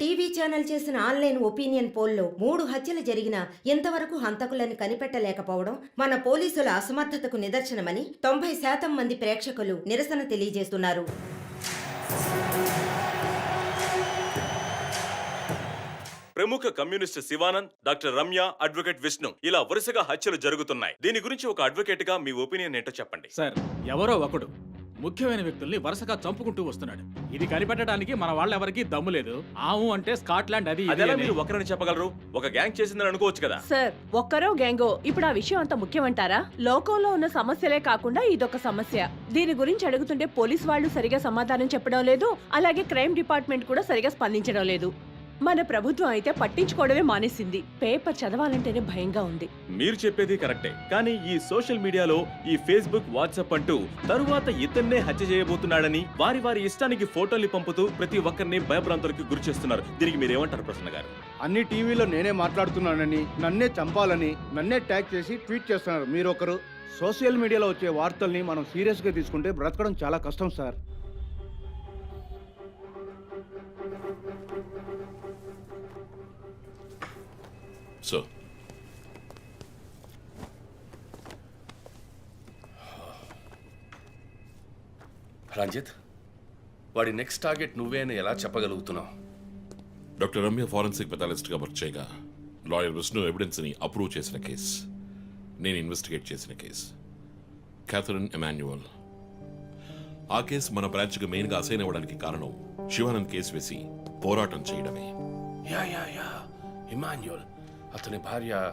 TV channel చేసిన online opinion పోల్లో మూడు హత్యలు జరిగినా ఇంతవరకు హంతకులను కనిపెట్టలేకపోవడం మన పోలీసుల అసమర్థతకు నిదర్శనమని తొంభై శాతం మంది ప్రేక్షకులు నిరసన తెలియజేస్తున్నారు. ప్రముఖ communist Shivanand doctor Ramya advocate Vishnu ఇలా వరుసగా హత్యలు జరుగుతున్నాయి. దీని గురించి ఒక అడ్వకేట్గా మీ ఒపీనియన్ ఏంటో చెప్పండి. సార్ ఎవరో ఒకడు. ముఖ్యమైన వ్యక్తుల్ని వరుసగా చంపుకుంటూ వస్తున్నాడు. ఇది కనిపెట్టడానికి మన వాళ్ళెవరికి దమ్ము లేదు. ఆవు అంటే స్కాట్లాండ్ అది ఇది అదెలా అని. మీరు ఒకరని చెప్పగలరు? ఒక గ్యాంగ్ చేసిందని అనుకోవచ్చు కదా. సార్ ఒక్కరో గ్యాంగో ఇప్పుడు ఆ విషయం అంత ముఖ్యమంటారా? లోకంలో ఉన్న సమస్యలే కాకుండా ఇదొక సమస్య. దీని గురించి అడుగుతుంటే పోలీస్ వాళ్ళు సరిగా సమాధానం చెప్పడం లేదు అలాగే క్రైమ్ డిపార్ట్మెంట్ కూడా సరిగా స్పందించడం లేదు. మన ప్రభుత్వం అయితే పట్టించుకోవడమే మానేసింది. పేపర్ చదవాలంటేనే భయంగా ఉంది. మీరు చెప్పేది కరెక్టే. కానీ ఈ సోషల్ మీడియాలో ఈ ఫేస్బుక్ వాట్సాప్ అంటూ తరువాత ఇతన్నే హత్య చేయబోతున్నాడని వారి వారి ఇష్టానికి ఫోటోలు పంపుతూ ప్రతి ఒక్కరిని భయభ్రాంతులకు గురి చేస్తున్నారు. దీనికి మీరేమంటారు ప్రసన్న గారు? అన్ని టీవీలో నేనే మాట్లాడుతున్నానని నన్నే చంపాలని నన్నే ట్యాగ్ చేసి ట్వీట్ చేస్తున్నారు మీరు ఒకరు సోషల్ మీడియాలో వచ్చే వార్తల్ని మనం సీరియస్గా తీసుకుంటే బ్రతకడం చాలా కష్టం సార్. సో రంజిత్ వాడి నెక్స్ట్ టార్గెట్ నువ్వే అని ఎలా చెప్పగలుగుతున్నావు? డాక్టర్ రమ్య ఫారెన్సిక్ పెథాలిస్ట్గా వర్క్ చేయగా లాయర్ విష్ణు ఎవిడెన్స్ని అప్రూవ్ చేసిన కేస్. నేను ఇన్వెస్టిగేట్ చేసిన కేస్. Catherine Emmanuel. ఆ కేసు మన బ్రాంచ్కి మెయిన్గా అసైన్ అవ్వడానికి కారణం శివానంద్ కేసు వేసి పోరాటం చేయడమే. Yeah yeah yeah. ఇమాన్యుల్ అతని భార్య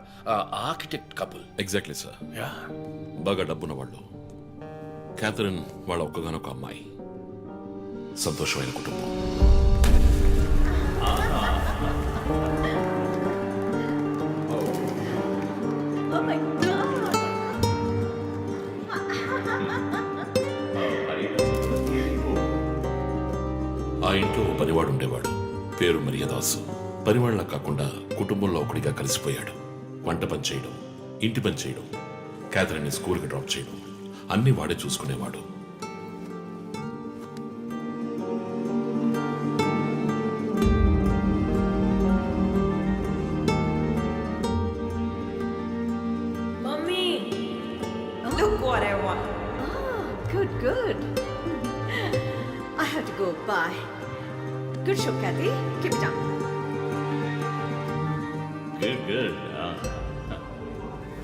architect couple. Exactly sir yeah. బాగా డబ్బున్న వాళ్ళు. క్యాథరిన్ వాళ్ళ ఒక్కగానొక అమ్మాయి. సంతోషమైన కుటుంబం. ఆ ఇంట్లో ఓ పనివాడు ఉండేవాడు. పేరు మరియదాసు. పనివాళ్ళ కాకుండా కుటుంబంలో ఒకడిగా కలిసిపోయాడు. వంట పని చేయడం ఇంటి పని చేయడం క్యాథరిన్ని స్కూల్కి డ్రాప్ చేయడం అన్ని వాడే చూసుకునేవాడు.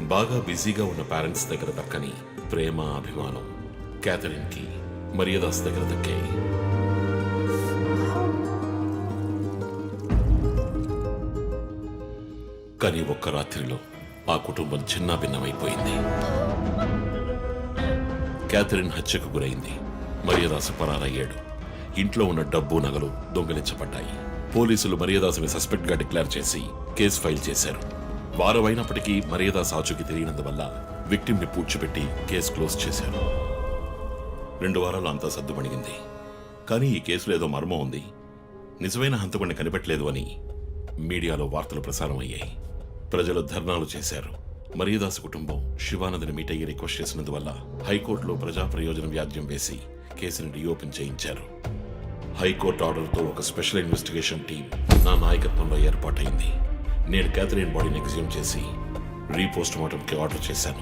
బాగా బిజీగా ఉన్న పేరెంట్స్ దగ్గర దక్కని ప్రేమ అభిమానం క్యాథరిన్కి మరియదాస్ దగ్గర దక్కాయి. కానీ ఒక్క రాత్రిలో ఆ కుటుంబం చిన్నాభిన్నమైపోయింది క్యాథరిన్ హత్యకు గురైంది. మరియదాసు పరారయ్యాడు. ఇంట్లో ఉన్న డబ్బు నగలు దొంగిలించబడ్డాయి. పోలీసులు మరియదాసుని సస్పెక్ట్గా డిక్లేర్ చేసి కేసు ఫైల్ చేశారు. వారం అయినప్పటికీ మరియదాస్ ఆచూకీ తెలియనందువల్ల విక్టిమ్ని పూడ్చిపెట్టి కేసు క్లోజ్ చేశారు. రెండు వారాలు అంతా సర్దుమణిగింది కానీ ఈ కేసులో ఏదో మర్మం ఉంది. నిజమైన హంతకుడిని కనిపెట్టలేదు అని మీడియాలో వార్తలు ప్రసారం అయ్యాయి. ప్రజలు ధర్నాలు చేశారు. మరియదాస్ కుటుంబం శివానందని మీట్ అయ్యి రిక్వెస్ట్ చేసినందువల్ల హైకోర్టులో ప్రజా ప్రయోజనం వ్యాజ్యం వేసి కేసును రీఓపెన్ చేయించారు. హైకోర్టు ఆర్డర్తో ఒక స్పెషల్ ఇన్వెస్టిగేషన్ టీం నా నాయకత్వంలో ఏర్పాటైంది. నేను క్యాథరిన్ బాడీని ఎగ్జ్యూమ్ చేసి రీపోస్ట్ మార్టంకి ఆర్డర్ చేశాను.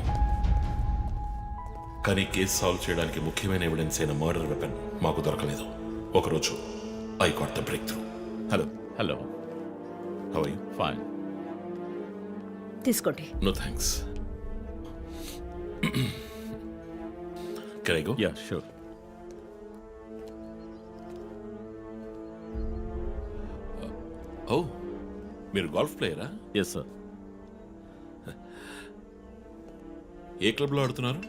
కానీ కేసు సాల్వ్ చేయడానికి ముఖ్యమైన ఎవిడెన్స్ అయిన మర్డర్ వెపన్ మాకు దొరకలేదు. ఒకరోజు I got the breakthrough hello hello how you fine తీసుకోండి. No thanks can I go yeah sure oh మీరు గోల్ఫ్ ప్లేయరా? ఎస్ సార్ ఏ క్లబ్లో ఆడుతున్నారు?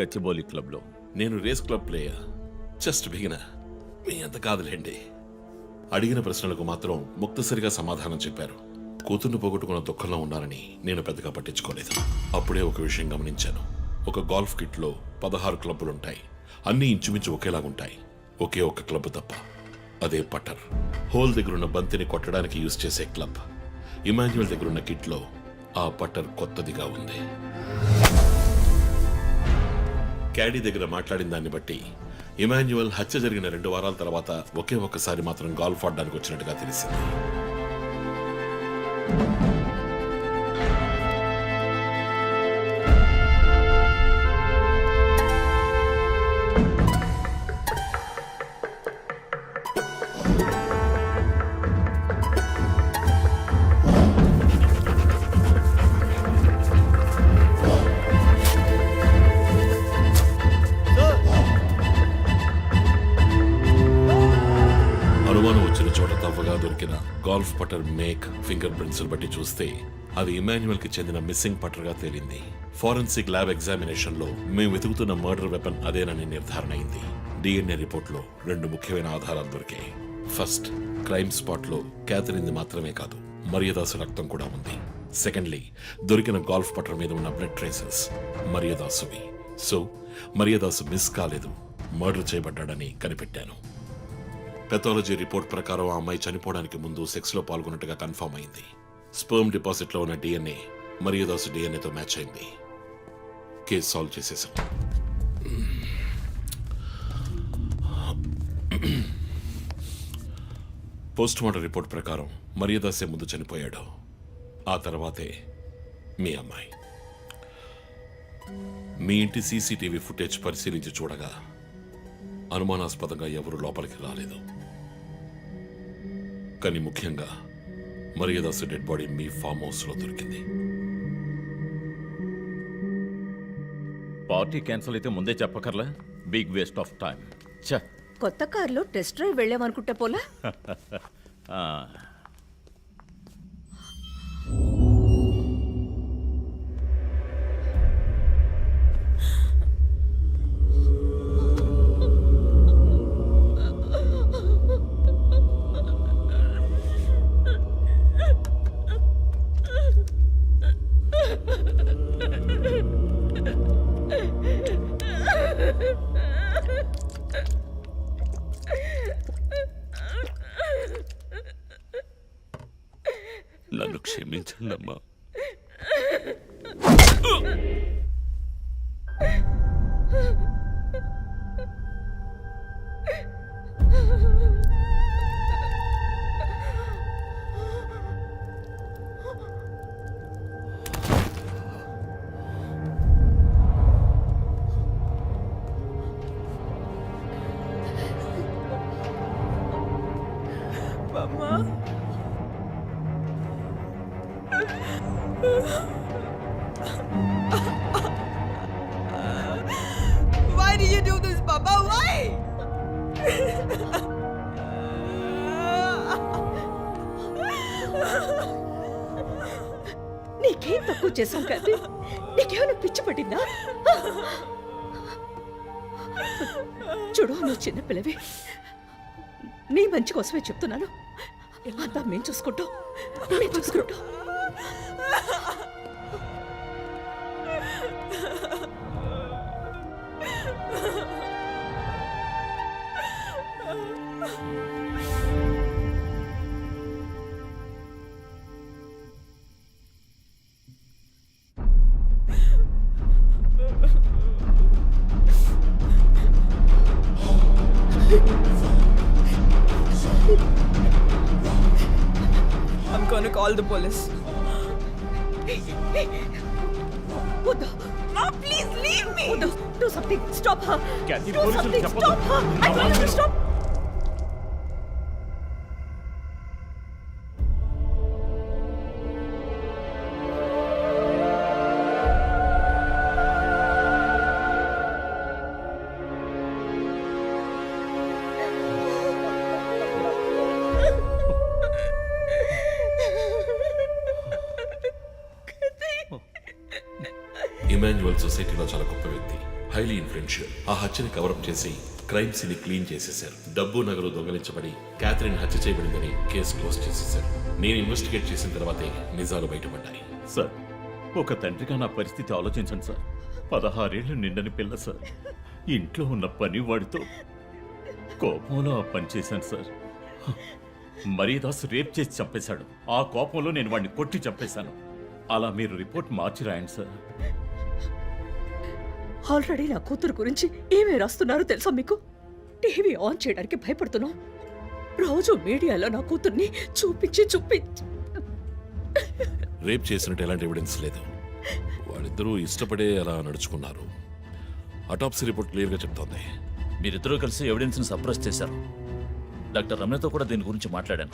గచ్చిబౌలి క్లబ్లో. నేను race club player. Just beginner. మీ అంత కాదులేండి. అడిగిన ప్రశ్నలకు మాత్రం ముక్తసరిగా సమాధానం చెప్పారు. కూతుర్ని పోగొట్టుకున్న దుఃఖంలో ఉన్నారని నేను పెద్దగా పట్టించుకోలేదు. అప్పుడే ఒక విషయం గమనించాను. ఒక గోల్ఫ్ కిట్లో పదహారు క్లబ్బులుంటాయి. అన్నీ ఇంచుమించు ఒకేలాగుంటాయి. ఒకే ఒక్క క్లబ్ తప్ప. అదే పటర్. హోల్ దగ్గరున్న బంతిని కొట్టడానికి యూజ్ చేసే క్లబ్. ఇమాన్యువల్ దగ్గరున్న కిట్లో ఆ పట్టర్ కొత్తదిగా ఉంది. క్యాడీ దగ్గర మాట్లాడిన దాన్ని బట్టి ఇమాన్యువల్ హత్య జరిగిన రెండు వారాల తర్వాత ఒకే ఒక్కసారి మాత్రం గాల్ఫ్ ఆడడానికి వచ్చినట్టుగా తెలిసింది. పటర్ మేక్ ఫింగర్ ప్రింట్స్ బట్టి చూస్తే అది ఇమాన్యువల్కి చెందిన మిస్సింగ్ పటర్గా తేలింది. ఫారెన్సిక్ ల్యాబ్ ఎగ్జామినేషన్లో మేము వెతుకుతున్న మర్డర్ వెపన్ అదేనని నిర్ధారణ అయింది. డిఎన్ఏ రిపోర్ట్లో రెండు ముఖ్యమైన ఆధారాలు దొరికాయి. ఫస్ట్ క్రైమ్ స్పాట్లో క్యాథరిన్ మాత్రమే కాదు మరియదాసు రక్తం కూడా ఉంది. సెకండ్లీ దొరికిన గాల్ఫ్ పటర్ మీద ఉన్న బ్లడ్ ట్రేసెస్ మరియదాసువి. సో మరియదాసు మిస్ కాలేదు మర్డర్ చేయబడ్డాడని కనిపెట్టాను. పెథాలజీ రిపోర్ట్ ప్రకారం ఆ అమ్మాయి చనిపోవడానికి ముందు సెక్స్లో పాల్గొన్నట్టుగా కన్ఫర్మ్ అయింది. స్పర్మ్ డిపాజిట్లో ఉన్న డిఎన్ఏ మరియదాసు డిఎన్ఏతో మ్యాచ్ అయింది. కేసు సాల్వ్ చేసేసాం. పోస్ట్ మార్టం రిపోర్ట్ ప్రకారం మరియదాసే ముందు చనిపోయాడు. ఆ తర్వాతే మీ అమ్మాయి. మీ ఇంటి సీసీటీవీ ఫుటేజ్ పరిశీలించి చూడగా అనుమానాస్పదంగా ఎవరు లోపలికి రాలేదు. కానీ ముఖ్యంగా మరియదాసు డెడ్ బాడీ మీ ఫామ్ హౌస్లో దొరికింది. పార్టీ క్యాన్సిల్ అయితే ముందే చెప్పకర్లా? బిగ్ వేస్ట్ ఆఫ్ టైం ఛ! కొత్త కారులో టెస్ట్ డ్రైవ్ వెళ్ళామనుకుంటే పోలా? క్షమించండి అమ్మా Why do you do this, Papa? Why? నీకేం తక్కువ చేశాం కాదు నీకేమైనా పిచ్చి పట్టిందా చూడు నువ్వు చిన్న పిల్లవి. నీ మంచి కోసమే చెప్తున్నాను. అంతా మేము చూసుకుంటాం. మేము చూసుకుంటాం. call the police. Hey, please leave me! Do something. Stop her. Kathy, do something. Stop her. I want you to stop highly ఆ హత్యని కవరప్ చేసి క్రైమ్ సీన్ క్లీన్ చేసేశారు. డబ్బు నగలు దొంగలించబడి క్యాథరిన్ హత్య చేయబడిందని కేసు క్లోజ్ చేసేశారు. నేను ఇన్వెస్టిగేట్ చేసిన తర్వాతే నిజాలు బయటపడ్డాయి. సార్ ఒక తండ్రిగా నా పరిస్థితి ఆలోచించండి సార్. పదహారేళ్ళు నిండని పిల్ల సార్. ఇంట్లో ఉన్న పని వాడితో కోపంలో ఆ పని చేశాను సార్. మరీదాస్ రేప్ చేసి చంపేశాడు. ఆ కోపంలో నేను వాడిని కొట్టి చంపేశాను. అలా మీరు రిపోర్ట్ మార్చి రాయండి సార్. ఆల్రెడీ నా కూతురు గురించి ఏమేమి రాస్తున్నారో తెలుసా మీకు? టీవీ ఆన్ చేయడానికి భయపడుతున్నావు. రోజు మీడియాలో నా కూతుర్ని చూపించి చూపించి. రేప్ చేసినట్టు ఎలాంటి ఎవిడెన్స్ లేదు. వాళ్ళిద్దరూ ఇష్టపడే అలా నడుచుకున్నారు. అటాప్సీ రిపోర్ట్ క్లియర్గా చెప్తోంది. మీరిద్దరూ కలిసి ఎవిడెన్స్ని సప్రెస్ చేశారు. డాక్టర్ రమ్యతో కూడా దీని గురించి మాట్లాడాను.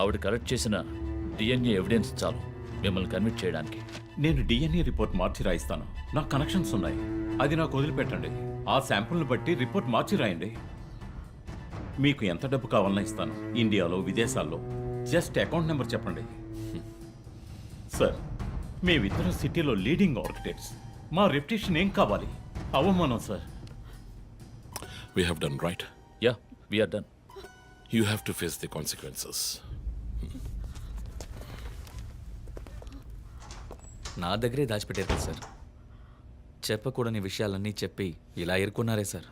ఆవిడ కలెక్ట్ చేసిన డిఎన్ఏ ఎవిడెన్స్ చాలు. మిమ్మల్ని కన్విట్ చేయడానికి. నేను డిఎన్ఏ రిపోర్ట్ మార్చి రాయిస్తాను. నాకు కనెక్షన్స్ ఉన్నాయి. అది నాకు వదిలిపెట్టండి. ఆ శాంపుల్ని బట్టి రిపోర్ట్ మార్చి రాయండి. మీకు ఎంత డబ్బు కావాలన్నా ఇస్తాను. ఇండియాలో విదేశాల్లో. జస్ట్ అకౌంట్ నెంబర్ చెప్పండి. సార్ మేమిద్దరం సిటీలో లీడింగ్ ఆర్కిటెక్ట్స్. మా రెప్యుటేషన్ ఏం కావాలి? అవమానం sir. We have done right yeah we are done you have to face the consequences నా దగ్గరే దాచిపెట్టారు కదా సార్. చెప్పకూడని విషయాలన్నీ చెప్పి ఇలా ఎరుకున్నారే సార్.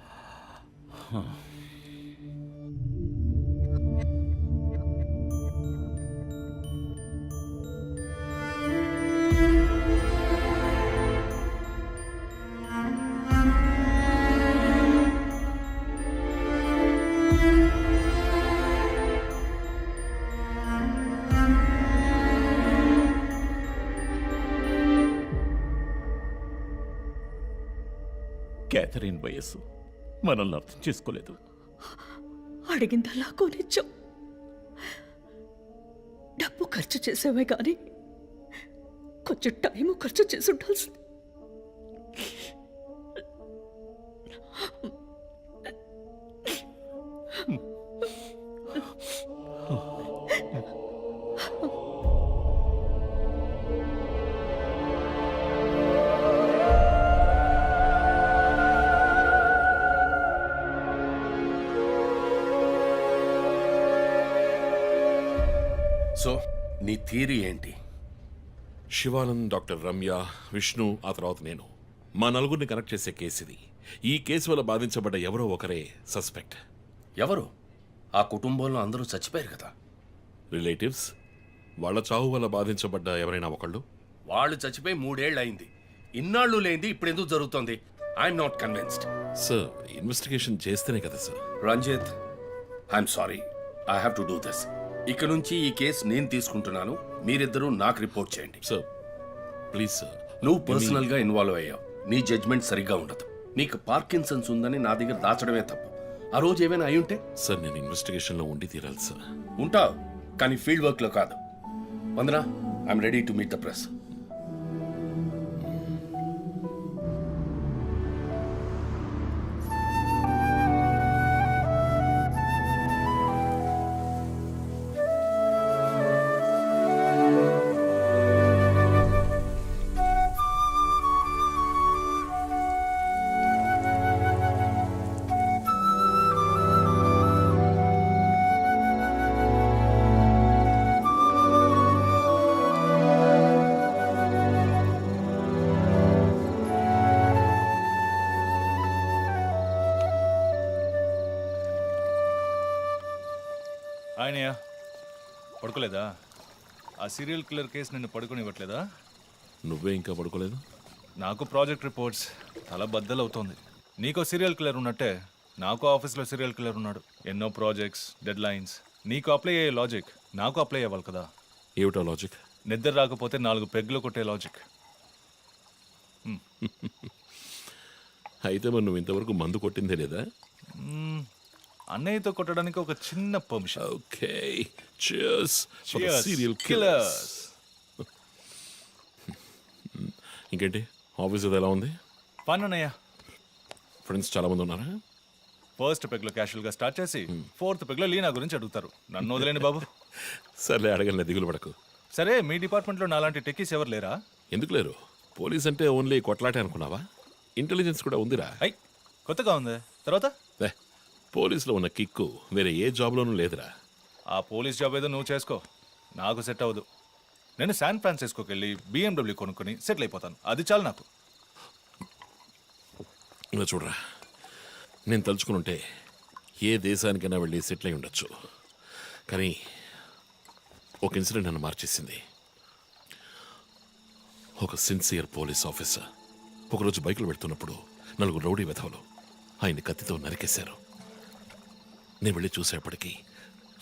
క్యాథరిన్ వయస్సు. మనల్ని అర్థం చేసుకోలేదు. అడిగిందల్లా కొనిచ్చాం డబ్బు ఖర్చు చేసేవే కానీ కొంచెం టైం ఖర్చు చేసి ఉండాల్సింది. సో నీ థీరీ ఏంటి? శివానంద్ డాక్టర్ రమ్య విష్ణు ఆ తర్వాత నేను. మా నలుగురిని కనెక్ట్ చేసే కేసు ఇది. ఈ కేసు వల్ల బాధించబడ్డ ఎవరో ఒకరే సస్పెక్ట్. ఎవరు? ఆ కుటుంబంలో అందరూ చచ్చిపోయారు కదా. రిలేటివ్స్? వాళ్ళ చావు వల్ల బాధించబడ్డ ఎవరైనా ఒకళ్ళు? వాళ్ళు చచ్చిపోయి మూడేళ్ళు అయింది ఇన్నాళ్ళు లేనిది ఇప్పుడు ఎందుకు జరుగుతోంది? I'm not convinced sir investigation చేస్తేనే కదా sir Ranjit I'm sorry I have to do this ఇక నుంచి ఈ కేసు నేను తీసుకుంటున్నాను. మీరిద్దరూ నాకు రిపోర్ట్ చేయండి. సార్ ప్లీజ్ సార్ నువ్వు పర్సనల్గా ఇన్వాల్వ్ అయ్యావు. నీ జడ్జ్మెంట్ సరిగ్గా ఉండదు. నీకు పార్కిన్సన్స్ ఉందని నా దగ్గర దాచడమే తప్పు. ఆ రోజు ఏమైనా అయి ఉంటే? సార్ నేను ఇన్వెస్టిగేషన్లో ఉండి తీరాలి సార్ ఉంటావు. కానీ ఫీల్డ్ వర్క్లో కాదు. Vandana? I'm ready to meet the press ఆయనయ్య పడుకోలేదా? ఆ సీరియల్ కిల్లర్ కేసు నిన్ను పడుకోనివ్వట్లేదా? నువ్వే ఇంకా పడుకోలేదు? నాకు ప్రాజెక్ట్ రిపోర్ట్స్ తల బద్దలవుతోంది. నీకో సీరియల్ కిల్లర్ ఉన్నట్టే నాకు ఆఫీస్లో సీరియల్ కిల్లర్ ఉన్నాడు. ఎన్నో ప్రాజెక్ట్స్ డెడ్ లైన్స్ నీకు అప్లై అయ్యే లాజిక్ నాకు అప్లై అవ్వాలి కదా? ఏమిటో లాజిక్ నిద్ర రాకపోతే నాలుగు పెగ్గులు కొట్టే లాజిక్ అయితే మరి నువ్వు ఇంతవరకు మందు కొట్టిందే లేదా. అన్నయ్యతో కొట్టడానికి ఒక చిన్న permission okay. Cheers. Serial. Killers ఇంకేంటి? ఆఫీస్ అది ఎలా ఉంది? అన్నయ్య. ఫ్రెండ్స్ చాలా మంది ఉన్నారా? ఫస్ట్ పెగ్లో క్యాషువల్గా స్టార్ట్ చేసి ఫోర్త్ పెగ్లో లీనా గురించి అడుగుతారు. నన్ను వదిలేండి బాబు. సర్లే అడగలే దిగులు పడకు. సరే మీ డిపార్ట్మెంట్లో నాలాంటి టెక్కీస్ ఎవరు లేరా? ఎందుకు లేరు? పోలీస్ అంటే ఓన్లీ కొట్లాటే అనుకున్నావా? ఇంటెలిజెన్స్ కూడా ఉందిరా. ఐ కొత్తగా ఉంది. తర్వాత? పోలీసులో ఉన్న కిక్కు వేరే ఏ జాబ్లోనూ లేదురా. ఆ పోలీస్ జాబ్ ఏదో నువ్వు చేసుకో. నాకు సెట్ అవ్వదు. నేను శాన్ ఫ్రాన్సిస్కోకి వెళ్ళి బిఎండబ్ల్యూ కొనుక్కొని సెటిల్ అయిపోతాను. అది చాలు నాకు. ఇలా చూడరా. నేను తలుచుకుని ఉంటే ఏ దేశానికైనా వెళ్ళి సెటిల్ అయి ఉండొచ్చు. కానీ ఒక ఇన్సిడెంట్ నన్ను మార్చేసింది. ఒక సిన్సియర్ పోలీస్ ఆఫీసర్. ఒకరోజు బైకులు పెడుతున్నప్పుడు నలుగురు రౌడీ వెధవలు ఆయన్ని కత్తితో నరికేశారు. నేను వెళ్ళి చూసేప్పటికీ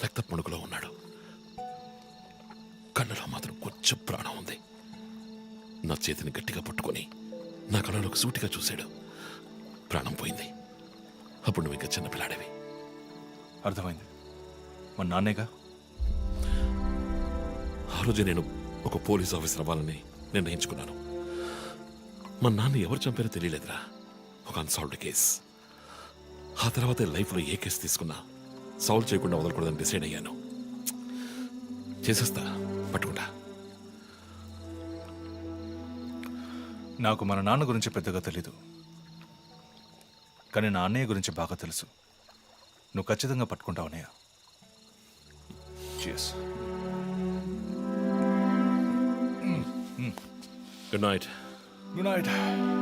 రక్త పుణుకులో ఉన్నాడు. కళ్ళలో మాత్రం కొంచెం ప్రాణం ఉంది. నా చేతిని గట్టిగా పట్టుకొని నా కళ్ళలోకి సూటిగా చూశాడు. ప్రాణం పోయింది. అప్పుడు నువ్వు ఇంకా చిన్నపిల్లాడేవి అర్థమైంది. మా నాన్నేగా? ఆ రోజు నేను ఒక పోలీస్ ఆఫీసర్ అవ్వాలని నిర్ణయించుకున్నాను. మా నాన్న ఎవరు చంపారో తెలియలేదురా. ఒక అన్సాల్వ్డ్ కేస్. ఆ తర్వాత లైఫ్లో ఏ కేసు తీసుకున్నా సాల్వ్ చేయకుండా వదలకూడదని డిసైడ్ అయ్యాను. చేసేస్తా పట్టుకుంటా. నాకు మన నాన్న గురించి పెద్దగా తెలీదు. కానీ నా అన్నయ్య గురించి బాగా తెలుసు. నువ్వు ఖచ్చితంగా పట్టుకుంటావు అన్నయ్య. Good night Good night.